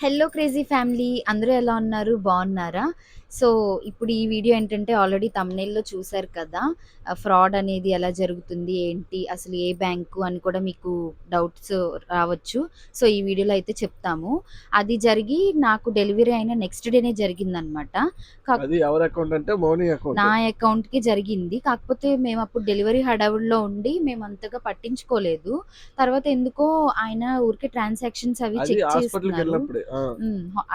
Hello crazy family అందరూ ఎలా ఉన్నారు? బాగున్నారా? సో ఇప్పుడు ఈ వీడియో ఏంటంటే ఆల్రెడీ తమ్నేల్లో చూశారు కదా ఫ్రాడ్ అనేది ఎలా జరుగుతుంది ఏంటి అసలు ఏ బ్యాంకు అని కూడా మీకు డౌట్స్ రావచ్చు. సో ఈ వీడియోలో అయితే చెప్తాము. అది జరిగి నాకు డెలివరీ అయిన నెక్స్ట్ డేనే జరిగిందనమాట. నా అకౌంట్కి జరిగింది. కాకపోతే మేము అప్పుడు డెలివరీ హడావుడిలో ఉండి మేము అంతగా పట్టించుకోలేదు. తర్వాత ఎందుకో ఆయన ఊరికే ట్రాన్సాక్షన్స్ అవి చెక్ చేస్తున్నారు.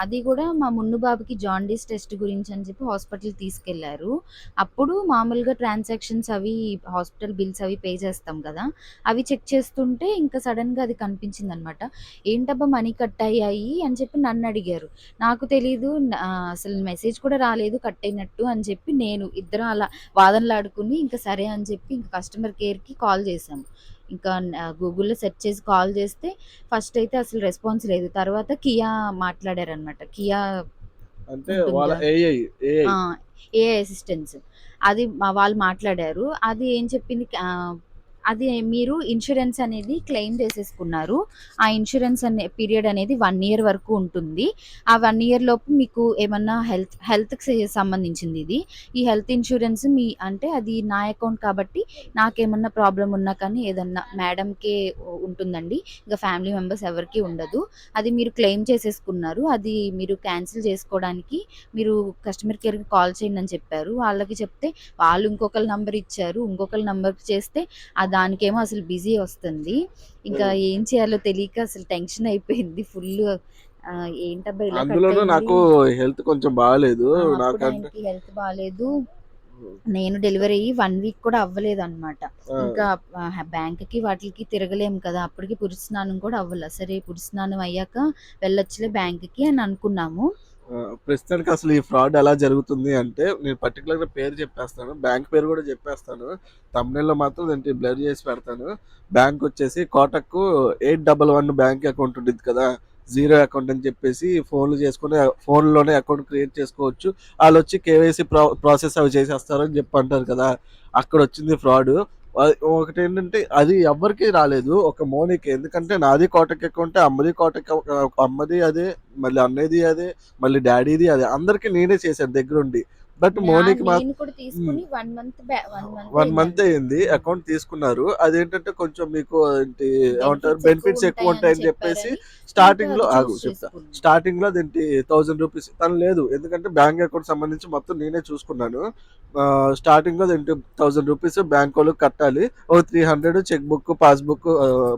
అది కూడా మా మున్ను బాబుకి జాండీస్ టెస్ట్ గురించి అని చెప్పి హాస్పిటల్ తీసుకెళ్ళారు. అప్పుడు మామూలుగా ట్రాన్సాక్షన్స్ అవి హాస్పిటల్ బిల్స్ అవి పే చేస్తాం కదా అవి చెక్ చేస్తుంటే ఇంకా సడన్గా అది కనిపించింది అనమాట ఏంటబ్బా మనీ కట్ అయ్యాయి? అని చెప్పి నన్ను అడిగారు. నాకు తెలీదు అసలు మెసేజ్ కూడా రాలేదు కట్ అయినట్టు అని చెప్పి నేను ఇద్దరం అలా వాదనలాడుకుని ఇంకా సరే అని చెప్పి ఇంకా కస్టమర్ కేర్కి కాల్ చేశాము ఇంకా గూగుల్లో సెర్చ్ చేసి కాల్ చేస్తే ఫస్ట్ అయితే అసలు రెస్పాన్స్ లేదు. తర్వాత కియా మాట్లాడారనమాట. కియా అంటే? వాళ్ళ ఏఐ ఏఐ అసిస్టెన్స్ అది వాళ్ళు మాట్లాడారు. అది ఏం చెప్పింది? ఆ, అది మీరు ఇన్సూరెన్స్ అనేది క్లెయిమ్ చేసేసుకున్నారు. ఆ ఇన్సూరెన్స్ అనే పీరియడ్ అనేది వన్ ఇయర్ వరకు ఉంటుంది. ఆ వన్ ఇయర్ లోపు మీకు ఏమన్నా హెల్త్ హెల్త్కి సంబంధించింది ఇది. ఈ హెల్త్ ఇన్సూరెన్స్ మీ అంటే అది నా అకౌంట్ కాబట్టి నాకేమన్నా ప్రాబ్లం ఉన్నా కానీ ఏదన్నా మేడంకే ఉంటుందండి. ఇంకా ఫ్యామిలీ మెంబర్స్ ఎవరికి ఉండదు. అది మీరు క్లెయిమ్ చేసేసుకున్నారు. అది మీరు క్యాన్సిల్ చేసుకోవడానికి మీరు కస్టమర్ కేర్కి కాల్ చేయండి అని చెప్పారు. వాళ్ళకి చెప్తే వాళ్ళు ఇంకొకరి నంబర్ ఇచ్చారు. ఇంకొకరి నంబర్కి చేస్తే అది దానికేమో అసలు బిజీ వస్తుంది. ఇంకా ఏం చేయాలో తెలియక అసలు టెన్షన్ అయిపోయింది ఫుల్. ఏంటబ్బా అందులోనూ నాకు హెల్త్ కొంచెం బాగాలేదు. హెల్త్ బాగాలేదు. నేను డెలివరీ అయ్యి వన్ వీక్ కూడా అవ్వలేదు అనమాట ఇంకా బ్యాంక్కి వాటికి తిరగలేము కదా. అప్పటికి పురుష స్నానం కూడా అవ్వలే. సరే పురుష స్నానం అయ్యాక వెళ్ళొచ్చులే బ్యాంక్కి అని అనుకున్నాము. ప్రస్తుతానికి అసలు ఈ ఫ్రాడ్ ఎలా జరుగుతుంది అంటే నేను పర్టికులర్గా పేరు చెప్పేస్తాను బ్యాంక్ పేరు కూడా చెప్పేస్తాను. తమిళలో మాత్రం దానికి బ్లర్ చేసి పెడతాను. బ్యాంక్ వచ్చేసి Kotak eight double one bank account ఉంటుంది కదా జీరో అకౌంట్ అని చెప్పేసి ఫోన్లు చేసుకుని ఫోన్లోనే అకౌంట్ క్రియేట్ చేసుకోవచ్చు. వాళ్ళు వచ్చి కేవైసీ ప్రా ప్రాసెస్ అవి చేసేస్తారు అని చెప్పి అంటారు కదా అక్కడ వచ్చింది ఫ్రాడ్. ఒకటి ఏంటంటే అది ఎవరికి రాలేదు. ఒక మోనికి. ఎందుకంటే నాది కోటకి ఉంటే అమ్మది కోటకి అమ్మది అదే మళ్ళీ అన్నది అదే మళ్ళీ డాడీది అదే. అందరికి నేనే చేశాను దగ్గరుండి. బట్ మోనికి వన్ మంత్ అయింది. అకౌంట్ తీసుకున్నారు. అదేంటంటే కొంచెం మీకు ఏంటి ఏమంటారు బెనిఫిట్స్ ఎక్కువ ఉంటాయని చెప్పేసి స్టార్టింగ్లో ఆగు చెప్తా. స్టార్టింగ్లో అదేంటి థౌసండ్ రూపీస్ తను లేదు ఎందుకంటే బ్యాంక్ అకౌంట్ సంబంధించి మొత్తం నేనే చూసుకున్నాను. స్టార్టింగ్లో అదేంటి థౌసండ్ రూపీస్ బ్యాంక్ వాళ్ళకి కట్టాలి. ఓ three hundred cheque book passbook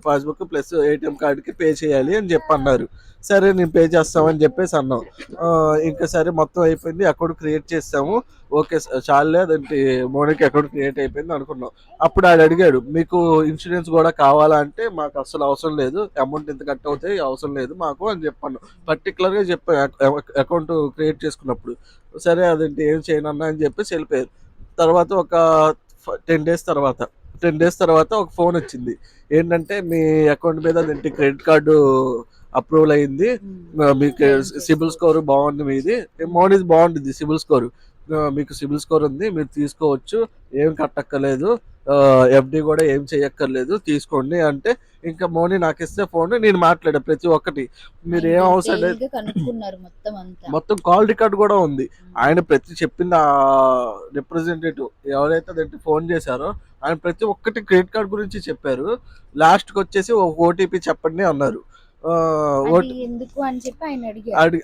passbook plus ATM కార్డుకి పే చేయాలి అని చెప్పి అన్నారు సరే నేను పే చేస్తామని చెప్పేసి అన్నాం ఇంకా సరే మొత్తం అయిపోయింది అకౌంట్ క్రియేట్ చేస్తాము. ఓకే చాలే అదంటే మోనికి అకౌంట్ క్రియేట్ అయిపోయింది అనుకున్నాం. అప్పుడు ఆడు అడిగాడు మీకు ఇన్సూరెన్స్ కూడా కావాలా అంటే మాకు అసలు అవసరం లేదు అమౌంట్ ఎంత కట్ అవుతాయి అవసరం లేదు మాకు అని చెప్పాను. పర్టికులర్గా చెప్పాను అకౌంట్ క్రియేట్ చేసుకున్నప్పుడు. సరే అదేంటి ఏం చేయనన్నా అని చెప్పేసి వెళ్ళిపోయారు. తర్వాత ఒక టెన్ డేస్ తర్వాత టెన్ డేస్ తర్వాత ఒక ఫోన్ వచ్చింది. ఏంటంటే మీ అకౌంట్ మీద అదేంటి క్రెడిట్ కార్డు అప్రూవల్ అయింది. ఆ, మీకు సిబిల్ స్కోర్ బాగుంది మీది. మోనీది బాగుంటుంది సిబిల్ స్కోర్. మీకు సిబిల్ స్కోర్ ఉంది మీరు తీసుకోవచ్చు. ఏం కట్టక్కర్లేదు. ఎఫ్డి కూడా ఏం చేయక్కర్లేదు తీసుకోండి అంటే ఇంకా మోనీ నాకు ఇస్తే ఫోన్ నేను మాట్లాడా ప్రతి ఒక్కటి. మీరు ఏం అవసరం లేదు. మొత్తం కాల్ రికార్డ్ కూడా ఉంది. ఆయన ప్రతి చెప్పింది ఆ రిప్రజెంటేటివ్ ఎవరైతే అదేంటి ఫోన్ చేశారో ఆయన ప్రతి ఒక్కటి క్రెడిట్ కార్డ్ గురించి చెప్పారు. లాస్ట్కి వచ్చేసి ఒక ఓటీపీ చెప్పండి అన్నారు. ఎందుకు అని చెప్పి ఆయన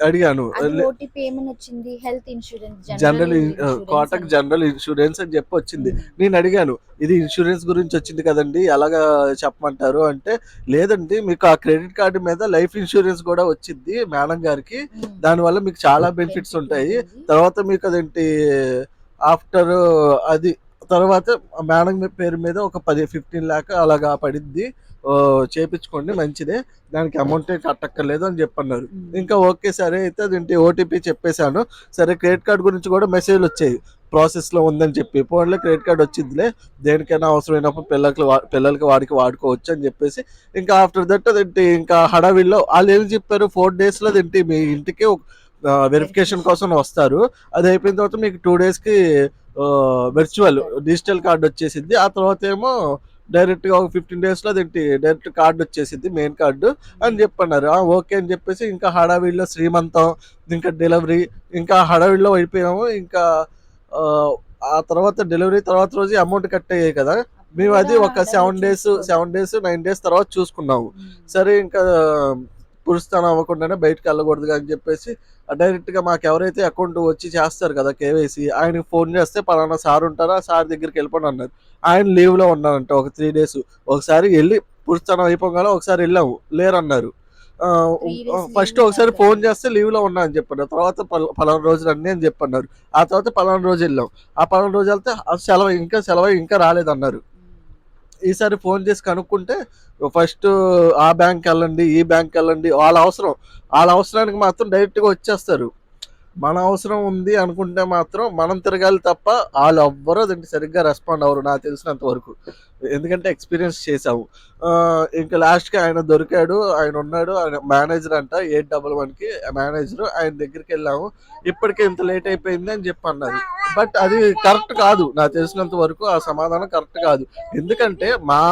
అడిగాను. అది ఓటీపీ ఏమని వచ్చింది? Health insurance general Kotak general insurance అని. చెప్పి వచ్చింది. నేను అడిగాను ఇది ఇన్సూరెన్స్ గురించి వచ్చింది కదండి ఎలాగా చెప్పమంటారు అంటే లేదండి మీకు ఆ క్రెడిట్ కార్డు మీద లైఫ్ ఇన్సూరెన్స్ కూడా వచ్చింది మేడం గారికి. దానివల్ల మీకు చాలా బెనిఫిట్స్ ఉంటాయి. తర్వాత మీకు అదేంటి ఆఫ్టర్ అది తర్వాత మేడం పేరు మీద ఒక పది ఫిఫ్టీన్ ల్యాక్ అలాగా పడిద్ది. ఓ, చేపించుకోండి మంచిదే. దానికి అమౌంట్ కట్టక్కర్లేదు అని చెప్పన్నారు. ఇంకా ఓకే సరే అయితే అదేంటి ఓటీపీ చెప్పేశాను. సరే క్రెడిట్ కార్డ్ గురించి కూడా మెసేజ్లు వచ్చాయి. ప్రాసెస్లో ఉందని చెప్పి. ఫోన్లో క్రెడిట్ కార్డ్ వచ్చిందిలే. దేనికైనా అవసరమైనప్పుడు పిల్లలకి పిల్లలకి వాడికి వాడుకోవచ్చు అని చెప్పేసి. ఇంకా ఆఫ్టర్ దట్ అదేంటి ఇంకా హడావిల్లో వాళ్ళు ఏం చెప్పారు? ఫోర్ డేస్లో అదేంటి మీ ఇంటికి వెరిఫికేషన్ కోసం వస్తారు. అది అయిపోయిన తర్వాత మీకు టూ డేస్కి వర్చువల్ డిజిటల్ కార్డ్ వచ్చేసింది. ఆ తర్వాత ఏమో డైరెక్ట్గా ఒక ఫిఫ్టీన్ డేస్లో అదేంటి డైరెక్ట్ కార్డు వచ్చేసింది మెయిన్ కార్డు అని చెప్పన్నారు. ఓకే అని చెప్పేసి ఇంకా హడావిడిలో శ్రీమంతం ఇంకా డెలివరీ ఇంకా హడావిడిలో అయిపోయాము ఇంకా ఆ, ఆ తర్వాత డెలివరీ తర్వాత రోజు అమౌంట్ కట్ అయ్యాయి కదా. మేము అది ఒక seven days seven days nine days తర్వాత చూసుకున్నాము. సరే ఇంకా పురుస్తాను అవ్వకుండానే బయటకు వెళ్ళకూడదు అని చెప్పేసి డైరెక్ట్గా మాకు ఎవరైతే అకౌంట్ వచ్చి చేస్తారు కదా కేవైసీ ఆయనకి ఫోన్ చేస్తే పలానా సార్ ఉంటారా ఆ సార్ దగ్గరికి వెళ్ళిపోండి అన్నారు. ఆయన లీవ్లో ఉన్నారంట ఒక త్రీ డేస్ ఒకసారి వెళ్ళి పురుస్తానం అయిపోగానే ఒకసారి వెళ్ళాము లేరన్నారు. ఫస్ట్ ఒకసారి ఫోన్ చేస్తే లీవ్లో ఉన్నా అని చెప్పన్నారు. తర్వాత పల- పలానా రోజు రండి అని చెప్పన్నారు. ఆ తర్వాత పలానా రోజు వెళ్ళాం. ఆ పలానా రోజు వెళ్తే ఆ సెలవు ఇంకా సెలవు ఇంకా రాలేదన్నారు. ఈసారి ఫోన్ చేసి కనుక్కుంటే ఫస్ట్ ఆ బ్యాంక్ వెళ్ళండి ఈ బ్యాంక్ వెళ్ళండి వాళ్ళ అవసరం. వాళ్ళ అవసరానికి మాత్రం డైరెక్ట్గా వచ్చేస్తారు. మన అవసరం ఉంది అనుకుంటే మాత్రం మనం తిరగాలి తప్ప వాళ్ళు ఎవ్వరూ దానికి సరిగ్గా రెస్పాండ్ అవ్వరు నాకు తెలిసినంత వరకు. ఎందుకంటే ఎక్స్పీరియన్స్ చేసాము ఇంకా లాస్ట్కి ఆయన దొరికాడు ఆయన ఉన్నాడు ఆయన మేనేజర్ అంట ఎయిట్ డబల్ వన్కి మేనేజర్ ఆయన దగ్గరికి వెళ్ళాము. ఇప్పటికే ఇంత లేట్ అయిపోయింది అని చెప్పి అన్నది. బట్ అది కరెక్ట్ కాదు నాకు తెలిసినంత వరకు ఆ సమాధానం కరెక్ట్ కాదు. ఎందుకంటే మా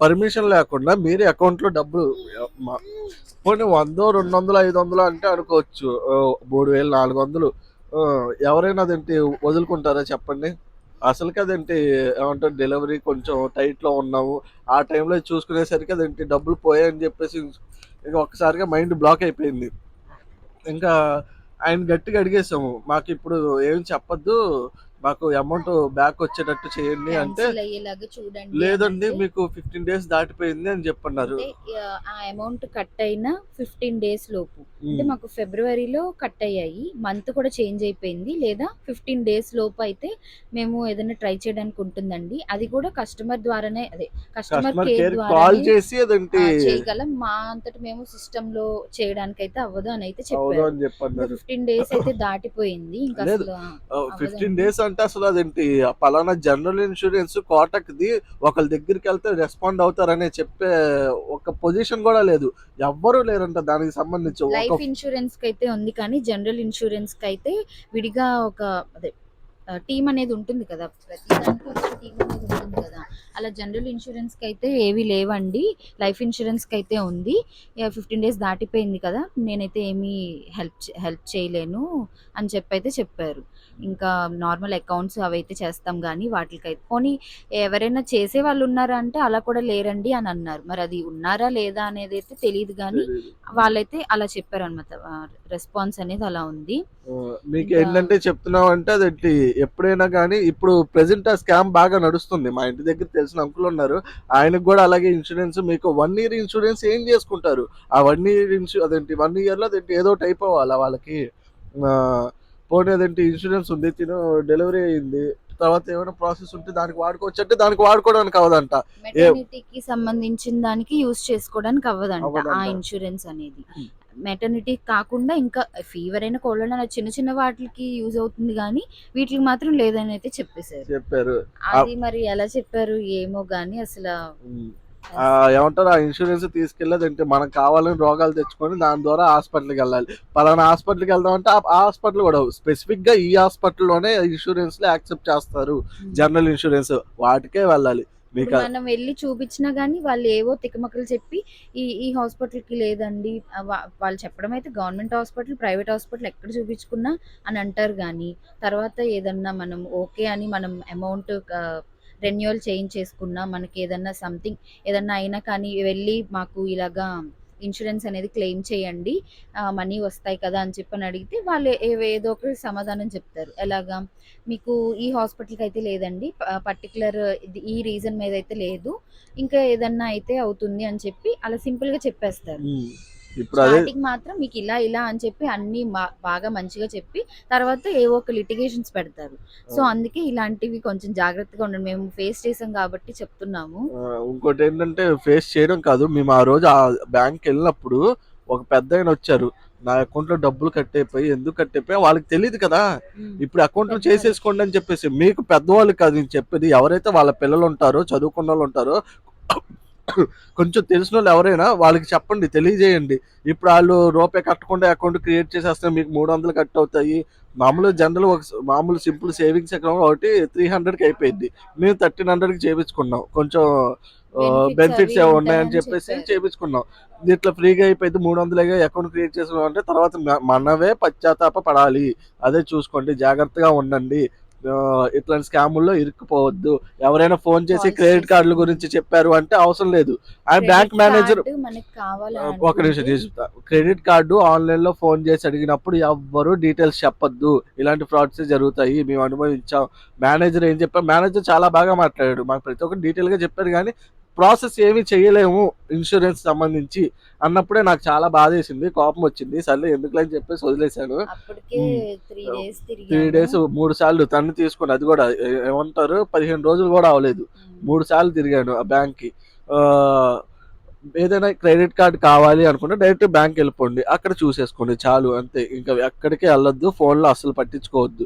పర్మిషన్ లేకుండా మీరు అకౌంట్లో డబ్బులు మా- పోనీ వందో రెండు వందలు ఐదు వందలు అంటే అనుకోవచ్చు. మూడు వేలు నాలుగు వందలు ఎవరైనా అదేంటి వదులుకుంటారా చెప్పండి? అసలుకి అదేంటి ఏమంటారు డెలివరీ కొంచెం టైట్లో ఉన్నాము. ఆ టైంలో చూసుకునేసరికి అదేంటి డబ్బులు పోయాయని చెప్పేసి ఇంకా ఒక్కసారిగా మైండ్ బ్లాక్ అయిపోయింది. ఇంకా ఆయన గట్టిగా అడిగేసాము మాకు ఇప్పుడు ఏం చెప్పొద్దు. మాకు అమౌంట్ బ్యాక్ వచ్చేటట్టు చేయండి అంటే చూడండి లేదండి మీకు ఫిఫ్టీన్ డేస్ దాటిపోయింది అని చెప్పన్నారు. ఆ అమౌంట్ కట్ అయిన ఫిఫ్టీన్ డేస్ లోపు. అంటే మాకు ఫిబ్రవరిలో కట్ అయ్యాయి. మంత్ కూడా చేంజ్ అయిపోయింది. లేదా ఫిఫ్టీన్ డేస్ లోపు అయితే మేము ఏదైనా ట్రై చేయడానికి ఉంటుందండి. అది కూడా కస్టమర్ ద్వారానే అదే కస్టమర్ కేర్ కాల్ ద్వారా చేసి చేయగలం. మా అంతటి మేము సిస్టమ్లో చేయడానికి అయితే అవ్వదు అని అయితే చెప్పారు. ఫిఫ్టీన్ డేస్ అయితే దాటిపోయింది. ఇంకా ఫిఫ్టీన్. డేస్ అంటే అసలు అదేంటి? పలానా జనరల్ ఇన్సూరెన్స్ కోటక్ ది ఒకళ్ళ దగ్గరికి వెళ్తే రెస్పాండ్ అవుతారనే చెప్పే ఒక పొజిషన్ కూడా లేదు. ఎవ్వరూ లేరంట దానికి సంబంధించి. లైఫ్ ఇన్సూరెన్స్కి అయితే ఉంది కానీ జనరల్ ఇన్సూరెన్స్కి అయితే విడిగా ఒక అదే టీం అనేది ఉంటుంది కదా. ప్రతి దానికి ఒక టీం అనేది ఉంటుంది కదా. అలా జనరల్ ఇన్సూరెన్స్కి అయితే ఏవి లేవండి. లైఫ్ ఇన్సూరెన్స్కి అయితే ఉంది ఫిఫ్టీన్ డేస్ దాటిపోయింది కదా. నేనైతే ఏమీ హెల్ప్ హెల్ప్ చేయలేను అని చెప్పి అయితే చెప్పారు. ఇంకా నార్మల్ అకౌంట్స్ అవి అయితే చేస్తాం కానీ వాటికైతే పోనీ ఎవరైనా చేసే వాళ్ళు ఉన్నారా అంటే అలా కూడా లేరండి అని అన్నారు. మరి అది ఉన్నారా లేదా అనేది అయితే తెలియదు కానీ. వాళ్ళైతే అలా చెప్పారు అనమాట రెస్పాన్స్ అనేది అలా ఉంది. మీకు ఏంటంటే చెప్తున్నాం అంటే అదేంటి? ఎప్పుడైనా కానీ ఇప్పుడు ప్రెసెంట్ ఆ స్కామ్ బాగా నడుస్తుంది. మా ఇంటి దగ్గర తెలిసిన అంకుల్ ఉన్నారు. ఆయనకు కూడా అలాగే ఇన్సూరెన్స్ మీకు వన్ ఇయర్ ఇన్సూరెన్స్ ఏం చేసుకుంటారు? ఆ వన్ ఇయర్ ఇన్సూ అదేంటి వన్ ఇయర్లో అదేంటి ఏదో ఒకటి అయిపోవాలా వాళ్ళకి? పోనీ అదేంటి ఇన్సూరెన్స్ ఉంది తిను డెలివరీ అయింది తర్వాత ఏమైనా ప్రాసెస్ ఉంటే దానికి వాడుకోవచ్చు అంటే దానికి వాడుకోవడానికి అవదంట మెటర్నిటీకి సంబంధించిన దానికి యూస్ చేసుకోవడానికి అవ్వదంట అవ్వదంట. ఆ ఇన్సూరెన్స్ అనేది. మెటర్నిటీ కాకుండా ఇంకా ఫీవర్ అయిన కోల్డ్ అయినా చిన్న చిన్న వాటికి యూజ్ అవుతుంది కానీ వీటికి మాత్రం లేదని అయితే చెప్పేశారు. చెప్పారు. అది మరి ఎలా చెప్పారు ఏమో గానీ అసలు ఏమంటారు ఆ ఇన్సూరెన్స్ తీసుకెళ్ళేది అంటే మనకు కావాలని రోగాలు తెచ్చుకొని దాని ద్వారా హాస్పిటల్కి వెళ్ళాలి. పలానా హాస్పిటల్కి వెళ్దామంటే ఆ హాస్పిటల్ కూడా స్పెసిఫిక్గా ఈ హాస్పిటల్లోనే ఇన్సూరెన్స్లో యాక్సెప్ట్ చేస్తారు. జనరల్ ఇన్సూరెన్స్ వాటికే వెళ్ళాలి. మీకు మనం వెళ్ళి చూపించినా గానీ వాళ్ళు ఏవో తికమకలు చెప్పి ఈ ఈ hospital కి లేదండి వాళ్ళు చెప్పడం అయితే గవర్నమెంట్ హాస్పిటల్ ప్రైవేట్ హాస్పిటల్ ఎక్కడ చూపించుకున్నా అని అంటారు కానీ తర్వాత ఏదన్నా మనం ఓకే అని మనం అమౌంట్ రెన్యువల్ చేంజ్ చేసుకున్నా మనకి ఏదన్నా సంథింగ్ ఏదన్నా అయినా కానీ వెళ్ళి మాకు ఇలాగా ఇన్సూరెన్స్ అనేది క్లెయిమ్ చేయండి మనీ వస్తాయి కదా అని చెప్పని అడిగితే వాళ్ళు ఏదో ఒక సమాధానం చెప్తారు. ఎలాగా? మీకు ఈ హాస్పిటల్కి అయితే లేదండి. పర్టికులర్ ఈ రీజన్ మీద అయితే లేదు. ఇంకా ఏదన్నా అయితే అవుతుంది అని చెప్పి అలా సింపుల్గా చెప్పేస్తారు. ఇప్పుడు స్టార్టింగ్ మాత్రం మీకు ఇలా ఇలా అని చెప్పి అన్ని బాగా మంచిగా చెప్పి తర్వాత ఏవో ఒక లిటిగేషన్స్ పెడతారు. సో అందుకే ఇలాంటివి కొంచెం జాగ్రత్తగా ఉండండి. మేము ఫేస్ చేసాం కాబట్టి చెప్తున్నాము. ఇంకోటి ఏంటంటే ఫేస్ చేయడం కాదు. మేము ఆ రోజు ఆ బ్యాంక్ వెళ్ళినప్పుడు ఒక పెద్ద ఆయన వచ్చారు. నా అకౌంట్లో డబ్బులు కట్టయిపోయి ఎందుకు కట్టయిపోయి వాళ్ళకి తెలియదు కదా. ఇప్పుడు అకౌంట్ పెద్ద చేసేసుకోండి అని చెప్పేసి మీకు పెద్దవాళ్ళు కాదు నేను చెప్పేది ఎవరైతే వాళ్ళ పిల్లలు ఉంటారో చదువుకున్న వాళ్ళు ఉంటారో కొంచెం తెలిసిన వాళ్ళు ఎవరైనా వాళ్ళకి చెప్పండి తెలియజేయండి. ఇప్పుడు వాళ్ళు రూపాయి కట్టకుండా అకౌంట్ క్రియేట్ చేసేస్తే మీకు మూడు వందలు కట్ అవుతాయి. మామూలు జనరల్ ఒక మామూలు సింపుల్ సేవింగ్స్ అకౌంట్ ఒకటి త్రీ హండ్రెడ్కి అయిపోయింది. మేము థర్టీన్ హండ్రెడ్కి చేయించుకున్నాం కొంచెం బెనిఫిట్స్ అవి ఉన్నాయని చెప్పేసి. చేయించుకున్నాం ఇట్లా ఫ్రీగా అయిపోయింది మూడు వందలుగా అకౌంట్ క్రియేట్ చేసుకున్నాం అంటే తర్వాత మనవే పశ్చాత్తాప పడాలి. అదే చూసుకోండి జాగ్రత్తగా ఉండండి. ఇట్లాంటి స్కాముల్లో ఇరుక్కుపోవద్దు. ఎవరైనా ఫోన్ చేసి క్రెడిట్ కార్డుల గురించి చెప్పారు అంటే అవసరం లేదు. ఆ Credit బ్యాంక్ మేనేజర్ ఒక నిమిషం చెప్తా క్రెడిట్ కార్డు ఆన్లైన్లో ఫోన్ చేసి అడిగినప్పుడు ఎవ్వరు డీటెయిల్స్ చెప్పొద్దు. ఇలాంటి ఫ్రాడ్స్ జరుగుతాయి. మేము అనుభవించాం. మేనేజర్ ఏం చెప్పారు మేనేజర్ చాలా బాగా మాట్లాడాడు. మాకు ప్రతి ఒక్కరు డీటెయిల్గా చెప్పారు కానీ ప్రాసెస్ ఏమీ చేయలేము ఇన్సూరెన్స్ సంబంధించి అన్నప్పుడే నాకు చాలా బాధ వేసింది కోపం వచ్చింది. సర్లే ఎందుకులే అని చెప్పేసి వదిలేశాను. అప్పటికే త్రీ డేస్ మూడు సార్లు తన్ను తీసుకుని అది కూడా ఏమంటారు పదిహేను రోజులు కూడా అవ్వలేదు. మూడు సార్లు తిరిగాను ఆ బ్యాంక్కి ఆ, ఏదైనా క్రెడిట్ కార్డ్ కావాలి అనుకుంటే డైరెక్ట్ బ్యాంక్ వెళ్ళిపోండి. అక్కడ చూసేసుకోండి చాలు అంతే. ఇంకా ఎక్కడికి వెళ్ళొద్దు ఫోన్లో అస్సలు పట్టించుకోవద్దు.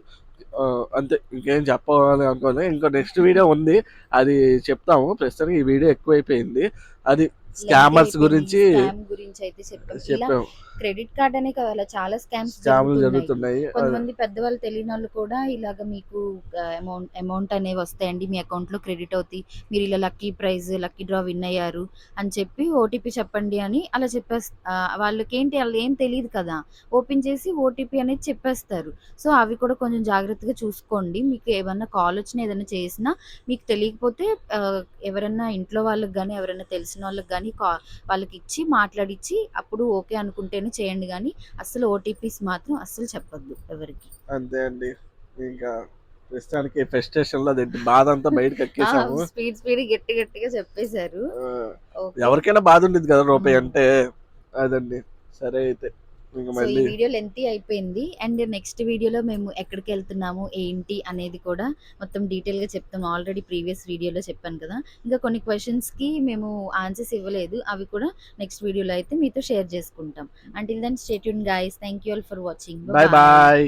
అంతే ఇంకేం చెప్పాలి అనుకోలేదు. ఇంకా నెక్స్ట్ వీడియో ఉంది. అది చెప్తాము. ప్రస్తుతానికి ఈ వీడియో ఎక్కువైపోయింది. అది స్కామర్స్ గురించి గురించి అయితే చెప్పాం. క్రెడిట్ కార్డ్ అనే కదా అలా చాలా స్కామ్స్ జరుగుతున్నాయి. కొంతమంది పెద్దవాళ్ళు తెలియని వాళ్ళు కూడా ఇలాగ మీకు అమౌంట్ అమౌంట్ అనేవి వస్తాయండి. మీ అకౌంట్లో క్రెడిట్ అవుతాయి మీరు ఇలా lucky prize lucky draw win అయ్యారు అని చెప్పి ఓటీపీ చెప్పండి అని అలా చెప్పేస్ ఆ, వాళ్ళకి ఏంటి వాళ్ళు ఏం తెలియదు కదా. ఓపెన్ చేసి ఓటీపీ అనేది చెప్పేస్తారు. సో అవి కూడా కొంచెం జాగ్రత్తగా చూసుకోండి. మీకు ఏమన్నా కాల్ వచ్చినా ఏదైనా చేసినా మీకు తెలియకపోతే ఆ, ఎవరన్నా ఇంట్లో వాళ్ళకి కానీ ఎవరైనా తెలిసిన వాళ్ళకి కానీ కా వాళ్ళకి ఇచ్చి మాట్లాడిచ్చి అప్పుడు ఓకే అనుకుంటేనే చేయండి కానీ అస్సలు ఓటీపీస్ మాత్రం అస్సలు చెప్పొద్దు ఎవరికి. అంతే అండి. ఇంకా ప్రస్తుతానికి ఫ్రస్ట్రేషన్లో బాధ అంతా బయటకు ఎక్కేసాము. స్పీడ్ స్పీడ్ గట్టి గట్టిగా చెప్పేశారు. ఎవరికైనా బాధ ఉండేది కదా రూపాయి. అంటే. అదండి. సరే అయితే. ఈ వీడియో లెంతీ అయిపోయింది. అండ్ నెక్స్ట్ వీడియోలో మేము ఎక్కడికి వెళ్తున్నాము ఏంటి అనేది కూడా మొత్తం డీటెయిల్గా చెప్తాం ఆల్రెడీ ప్రీవియస్ వీడియోలో చెప్పాను కదా. ఇంకా కొన్ని క్వశ్చన్స్కి మేము ఆన్సర్స్ ఇవ్వలేదు. అవి కూడా నెక్స్ట్ వీడియోలో అయితే మీతో షేర్ చేసుకుంటాం. Until then stay tuned guys thank you all for watching bye bye